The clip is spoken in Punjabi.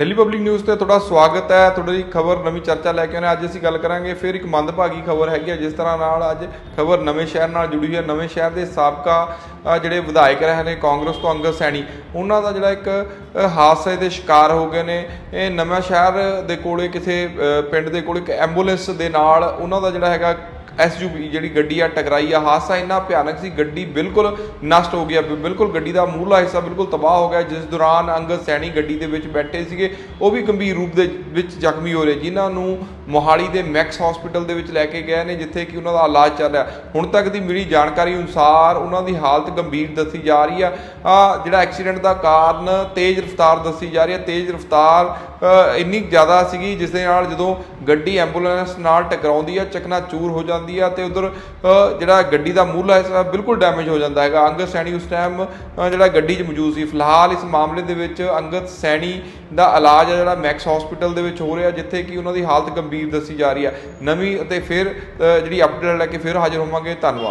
ਦਿੱਲੀ ਪਬਲਿਕ ਨਿਊਜ਼ ਤੇ ਤੁਹਾਡਾ ਸਵਾਗਤ ਹੈ। ਤੁਹਾਡੀ ਖਬਰ, ਨਵੀਂ ਚਰਚਾ ਲੈ ਕੇ ਆਏ ਹਾਂ। ਅੱਜ ਅਸੀਂ ਗੱਲ ਕਰਾਂਗੇ ਫਿਰ ਇੱਕ ਮੰਦਭਾਗੀ ਖਬਰ ਹੈਗੀ ਹੈ, ਜਿਸ ਤਰ੍ਹਾਂ ਨਾਲ ਅੱਜ ਖਬਰ ਨਵੇਂ ਸ਼ਹਿਰ ਨਾਲ ਜੁੜੀ ਹੋਈ ਹੈ। ਨਵੇਂ ਸ਼ਹਿਰ ਦੇ ਸਾਬਕਾ ਜਿਹੜੇ ਵਿਧਾਇਕ ਰਹੇ ਨੇ, ਕਾਂਗਰਸ ਤੋਂ ਅੰਗਦ ਸੈਣੀ, ਉਹਨਾਂ ਦਾ ਜਿਹੜਾ ਇੱਕ ਹਾਦਸੇ ਦੇ ਸ਼ਿਕਾਰ ਹੋ ਗਏ ਨੇ। ਇਹ ਨਵਾਂ ਸ਼ਹਿਰ ਦੇ ਕੋਲੇ, ਕਿਸੇ ਪਿੰਡ ਦੇ ਕੋਲ ਇੱਕ ਐਂਬੂਲੈਂਸ ਦੇ ਨਾਲ ਉਹਨਾਂ ਦਾ ਜਿਹੜਾ ਹੈਗਾ ਐਸਯੂਵੀ ਜਿਹੜੀ ਗੱਡੀ ਆ, ਟਕਰਾਈ ਆ, ਹਾਦਸਾ ਇੰਨਾ ਭਿਆਨਕ ਸੀ, ਗੱਡੀ ਬਿਲਕੁਲ ਨਸ਼ਟ ਹੋ ਗਿਆ, ਬਿਲਕੁਲ ਗੱਡੀ ਦਾ ਮੂਹਰਲਾ ਹਿੱਸਾ ਬਿਲਕੁਲ ਤਬਾਹ ਹੋ ਗਿਆ, ਜਿਸ ਦੌਰਾਨ ਅੰਗਦ ਸੈਣੀ ਗੱਡੀ ਦੇ ਵਿੱਚ ਬੈਠੇ ਸੀਗੇ, ਉਹ ਵੀ ਗੰਭੀਰ ਰੂਪ ਦੇ ਵਿੱਚ ਜ਼ਖਮੀ ਹੋ ਰਹੇ, ਜਿਨ੍ਹਾਂ ਨੂੰ ਮੋਹਾਲੀ ਦੇ ਮੈਕਸ ਹਸਪੀਟਲ ਦੇ ਵਿੱਚ ਲੈ ਕੇ ਗਏ ਨੇ, ਜਿੱਥੇ ਕਿ ਉਹਨਾਂ ਦਾ ਇਲਾਜ ਚੱਲ ਰਿਹਾ। ਹੁਣ ਤੱਕ ਦੀ ਮਿਲੀ ਜਾਣਕਾਰੀ ਅਨੁਸਾਰ ਉਹਨਾਂ ਦੀ ਹਾਲਤ ਗੰਭੀਰ ਦੱਸੀ ਜਾ ਰਹੀ ਆ। ਜਿਹੜਾ ਐਕਸੀਡੈਂਟ ਦਾ ਕਾਰਨ ਤੇਜ਼ ਰਫ਼ਤਾਰ ਦੱਸੀ ਜਾ ਰਹੀ ਹੈ ਤੇਜ਼ ਰਫ਼ਤਾਰ ਇੰਨੀ ਜ਼ਿਆਦਾ ਸੀਗੀ, ਜਿਸ ਦੇ ਨਾਲ ਜਦੋਂ ਗੱਡੀ ਐਂਬੂਲੈਂਸ ਨਾਲ ਟਕਰਾਉਂਦੀ ਆ ਚਕਨਾ ਚੂਰ ਹੋ ਜਾਂਦੀ ਆ ਤੇ ਉਧਰ ਜਿਹੜਾ ਗੱਡੀ ਦਾ ਮੂਹਰਲਾ ਹਿੱਸਾ ਬਿਲਕੁਲ ਡੈਮੇਜ ਹੋ ਜਾਂਦਾ ਹੈਗਾ। ਅੰਗਦ ਸੈਣੀ ਉਸ ਟਾਈਮ ਜਿਹੜਾ ਗੱਡੀ 'ਚ ਮੌਜੂਦ ਸੀ। ਫਿਲਹਾਲ ਇਸ ਮਾਮਲੇ ਦੇ ਵਿੱਚ ਅੰਗਦ ਸੈਣੀ ਦਾ ਇਲਾਜ ਆ ਜਿਹੜਾ ਮੈਕਸ ਹਸਪੀਟਲ ਦੇ ਵਿੱਚ ਹੋ ਰਿਹਾ, ਜਿੱਥੇ ਕਿ ਉਹਨਾਂ ਦੀ ਹਾਲਤ ਗੰਭੀਰ ਦੱਸੀ ਜਾ ਰਹੀ ਆ। ਨਵੀਂ ਅਤੇ ਫਿਰ ਜਿਹੜੀ ਅਪਡੇਟ ਲੈ ਕੇ ਫਿਰ ਹਾਜ਼ਰ ਹੋਵਾਂਗੇ। ਧੰਨਵਾਦ।